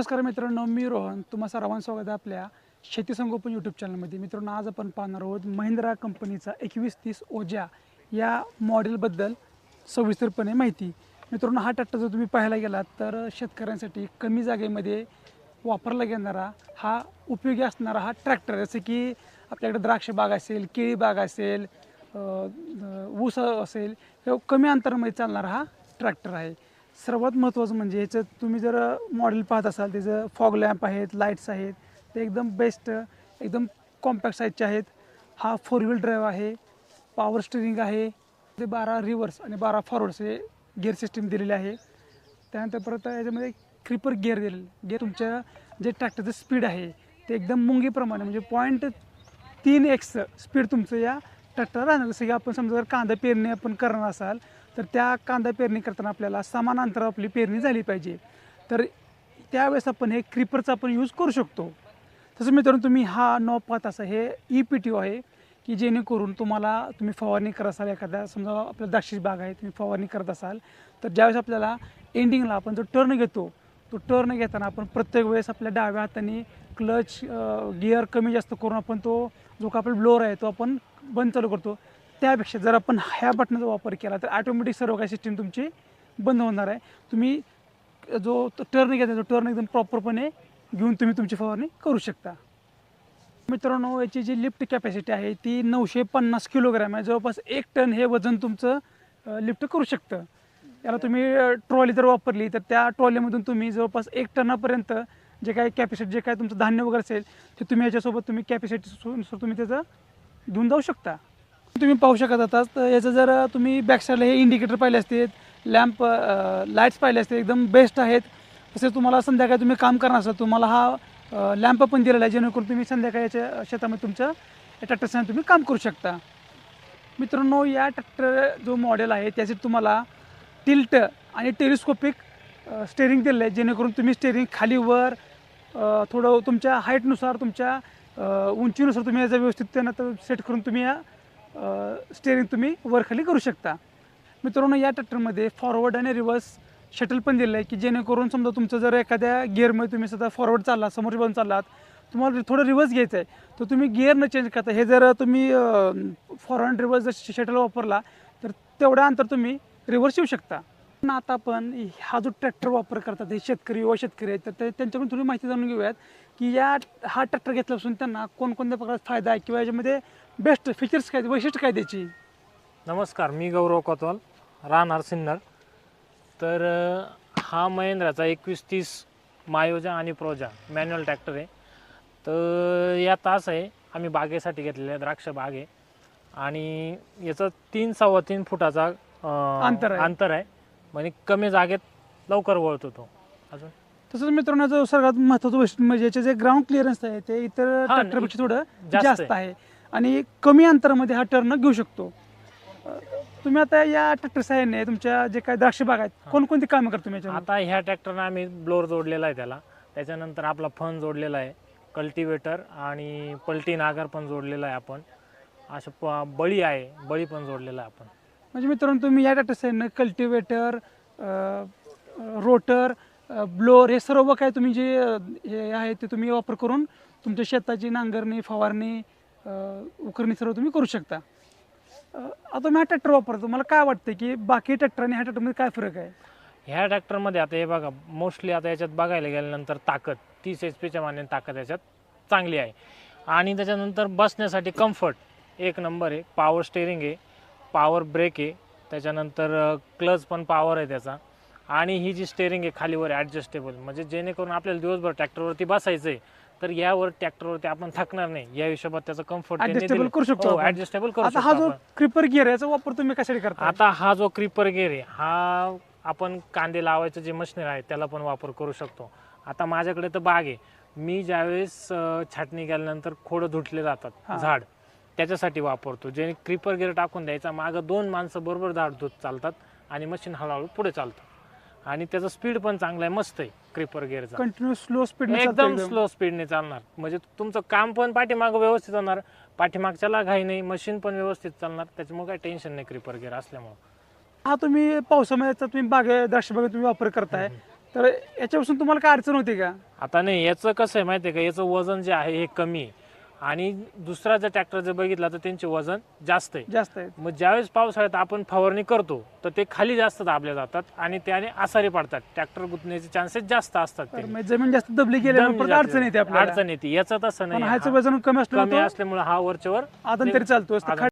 नमस्कार मित्रांनो मी रोहन. तुम्हा सर्वांचं स्वागत आहे आपल्या शेती संगोपन यूट्यूब चॅनलमध्ये मित्रांनो आज आपण पाहणार आहोत महिंद्रा कंपनीचा एकवीस तीस ओजा या मॉडेलबद्दल सविस्तरपणे माहिती. मित्रांनो हा ट्रॅक्टर जर तुम्ही पाहायला गेलात तर शेतकऱ्यांसाठी कमी जागेमध्ये वापरला गेणारा हा उपयोगी असणारा हा ट्रॅक्टर जसं की आपल्याकडे द्राक्ष बाग असेल केळी बाग असेल ऊस असेल किंवा कमी अंतरामध्ये चालणारा हा ट्रॅक्टर आहे. सर्वात महत्त्वाचं म्हणजे ह्याचं तुम्ही जर मॉडेल पाहत असाल त्याचं फॉग लॅम्प आहेत लाईट्स आहेत ते एकदम बेस्ट एकदम कॉम्पॅक्ट साईजचे आहेत. हा फोर व्हील ड्राईव्ह आहे पॉवर स्टिअरिंग आहे ते बारा रिव्हर्स आणि बारा फॉरवर्ड्स हे गिअर सिस्टीम दिलेले आहे. त्यानंतर परत याच्यामध्ये क्रिपर गिअर दिलेलं गिअर तुमच्या जे ट्रॅक्टरचं स्पीड आहे ते एकदम मुंगीप्रमाणे म्हणजे पॉईंट तीन एक्स स्पीड तुमचं या ट्रॅक्टर राहणार. जसं की आपण समजा जर कांदा पेरणी आपण करणार असाल तर त्या कांदा पेरणी करताना आपल्याला समान अंतरावर आपली पेरणी झाली पाहिजे. तर त्यावेळेस आपण हे क्रिपरचा आपण यूज करू शकतो. तसं मित्रांनो तुम्ही हा नॉ पाहत असा हे ई पी टी ओ आहे की जेणेकरून तुम्हाला तुम्ही फवारणी करत असाल एखाद्या समजा आपल्या द्राक्षी बाग आहे तुम्ही फवारणी करत असाल तर ज्यावेळेस आपल्याला एंडिंगला आपण जो टर्न घेतो तो टर्न घेताना आपण प्रत्येक वेळेस आपल्या डाव्या हाताने क्लच गिअर कमी जास्त करून आपण तो जो का आपला ब्लोअर आहे तो आपण बंद चालू करतो. त्यापेक्षा जर आपण ह्या बटनाचा वापर केला तर ऑटोमॅटिक सर्व काही सिस्टीम तुमची बंद होणार आहे. तुम्ही जो टर्न घेता तो टर्न एकदम प्रॉपरपणे घेऊन तुम्ही तुमची फवारणी करू शकता. मित्रांनो याची जी लिफ्ट कॅपॅसिटी आहे ती नऊशे पन्नास किलोग्रॅम आहे. जवळपास एक टन हे वजन तुमचं लिफ्ट करू शकतं. याला तुम्ही ट्रॉली जर वापरली तर त्या ट्रॉलीमधून तुम्ही जवळपास एक टनापर्यंत जे काही कॅपॅसिटी जे काय तुमचं धान्य वगैरे असेल ते तुम्ही याच्यासोबत तुम्ही कॅपॅसिटी तुम्ही त्याचं घेऊन जाऊ शकता. तुम्ही पाहू शकत आता तर याचं जर तुम्ही बॅकसाईडला हे इंडिकेटर पाहिले असते लॅम्प लाईट्स पाहिले असते एकदम बेस्ट आहेत. तसेच तुम्हाला संध्याकाळी तुम्ही काम करणार असाल तुम्हाला हा लॅम्प पण दिलेला आहे जेणेकरून तुम्ही संध्याकाळी याच्या शेतामध्ये तुमच्या ट्रॅक्टरसाठी तुम्ही काम करू शकता. मित्रांनो या ट्रॅक्टर जो मॉडेल आहे त्याचे तुम्हाला टिल्ट आणि टेलिस्कोपिक स्टेअरिंग दिलेलं आहे जेणेकरून तुम्ही स्टेअरिंग खालीवर थोडं तुमच्या हाईटनुसार तुमच्या उंचीनुसार तुम्ही याचा व्यवस्थित त्यांना सेट करून तुम्ही या स्टेअरिंग तुम्ही वरखाली करू शकता. मित्रांनो या ट्रॅक्टरमध्ये फॉरवर्ड आणि रिव्हर्स शटल पण दिलं आहे की जेणेकरून समजा तुमचं जर एखाद्या गिअरमध्ये तुम्ही सध्या फॉरवर्ड चालला समोर बाजून चाललात तुम्हाला थोडं रिव्हर्स घ्यायचं आहे तर तुम्ही गिअर न चेंज करता हे जर तुम्ही फॉरवर्ड रिव्हर्स जर शटल वापरला तर तेवढ्या अंतर तुम्ही रिव्हर्स येऊ शकता. पण आता आपण हा जो ट्रॅक्टर वापर करतात हे शेतकरी व शेतकरी आहेत तर ते- त्यांच्याकडून थोडी माहिती जाणून घेऊयात की या हा ट्रॅक्टर घेतल्यापासून त्यांना कोणकोणत्या प्रकारचा फायदा आहे किंवा याच्यामध्ये बेस्ट फीचर्स काय वैशिष्ट्य काय त्याची? नमस्कार मी गौरव कोतवाल राहणार सिन्नर. तर अ, हा महिंद्राचा एकवीस तीस मायोजा आणि प्रोजा मॅन्युअल ट्रॅक्टर आहे. तर या तास आहे आम्ही बागेसाठी घेतलेला आहे द्राक्ष बाग आहे. आणि याचं तीन सव्वा तीन फुटाचा अ, अंतर आहे. अंतर आहे. म्हणजे कमी जागेत लवकर वळतो तो. अजून? तसंच मित्रांनो जो सर्वात महत्वाचं वैशिष्ट्य म्हणजे याचे जे ग्राउंड क्लिअरन्स आहे ते इतर हा, ट्रॅक्टरपेक्षा थोडं जास्त जास्त आहे. आणि कमी अंतरामध्ये हा टर्न घेऊ शकतो. तुम्ही आता या ट्रॅक्टर साह्याने तुमच्या जे काही द्राक्ष बाग आहेत. कोणकोणती कामं करतो तुम्ही याच्यामध्ये? आता ह्या ट्रॅक्टरनं आम्ही ब्लोअर जोडलेला आहे त्याला. त्याच्यानंतर आपला फन जोडलेला आहे कल्टिवेटर आणि पलटी नागर पण जोडलेला आहे आपण. असं प बळी आहे बळी पण जोडलेला आहे आपण. म्हणजे मित्रांनो तुम्ही या ट्रॅक्टर साह्याने कल्टिवेटर रोटर ब्लोअर हे सर्व काय तुम्ही जे अ, हे आहे ते तुम्ही वापर करून तुमच्या शेताची नांगरणी फवारणी उकरणी सर्व तुम्ही करू शकता. आता मी हा ट्रॅक्टर वापरतो. मला काय वाटतं की बाकी ट्रॅक्टर आणि ह्या ट्रॅक्टरमध्ये काय फरक आहे? ह्या ट्रॅक्टरमध्ये आता हे बघा मोस्टली आता याच्यात बघायला गेल्यानंतर ताकद तीस एच पीच्या मानाने ताकद याच्यात चांगली आहे. आणि त्याच्यानंतर बसण्यासाठी कम्फर्ट एक नंबर आहे. पॉवर स्टेअरिंग आहे पॉवर ब्रेक आहे त्याच्यानंतर क्लच पण पॉवर आहे त्याचा. आणि ही जी स्टेअरिंग आहे खालीवर ॲडजस्टेबल म्हणजे जेणेकरून आपल्याला दिवसभर ट्रॅक्टरवरती बसायचं आहे तर यावर ट्रॅक्टरवरती आपण थकणार नाही. या हिशोबात त्याचा कम्फर्ट Adjustable करू शकतो. ऍडजस्टेबल करू आता हा जो. क्रिपर गिअर याचा वापर तुम्ही कशासाठी करता आता हा जो क्रिपर गेर आहे हा आपण कांदे लावायचं जे मशीनर आहे त्याला पण वापर करू शकतो. आता माझ्याकडे तर बाग आहे. मी ज्यावेळेस छाटणी केल्यानंतर खोडं धुटले हा. जातात झाड त्याच्यासाठी वापरतो. जे क्रिपर गेर टाकून द्यायचा मागं दोन माणसं बरोबर झाड धुत चालतात आणि मशीन हळूहळू पुढे चालतं. आणि त्याचं स्पीड पण चांगलं आहे मस्त आहे. क्रिपर गेअरचा कंटिन्यू स्लो स्पीड एकदम स्लो स्पीडने चालणार. म्हणजे तुमचं काम पण पाठीमागं व्यवस्थित होणार पाठीमागच्याला घाई नाही मशीन पण व्यवस्थित चालणार त्याच्यामुळे काही टेन्शन नाही क्रिपर गेअर असल्यामुळे. हा तुम्ही पावसामध्ये तर तुम्ही बागे द्राक्ष बागेत तुम्ही वापर करताय. तर याच्यापासून तुम्हाला काय अडचण होती का? आता नाही याचं कसं आहे माहिती आहे का? याचं वजन जे आहे हे कमी आहे. आणि दुसरा जर ट्रॅक्टर जर बघितला तर त्यांचे वजन जास्त आहे. जास्त आहे. मग ज्यावेळेस पावसाळ्यात आपण फवारणी करतो तर ते खाली जास्त दाबले जातात आणि त्याने आसारी पडतात. ट्रॅक्टर गुतण्याचे चान्सेस जास्त असतात ते. म्हणजे जमीन जास्त दबली परत जाते. अडचण येते आपल्याला. अडचण येते. याचं तसं नाही. ह्याचं वजन कमी कमी असल्यामुळे असल्यामुळे हा वरच्यावर आदन तरी चालतो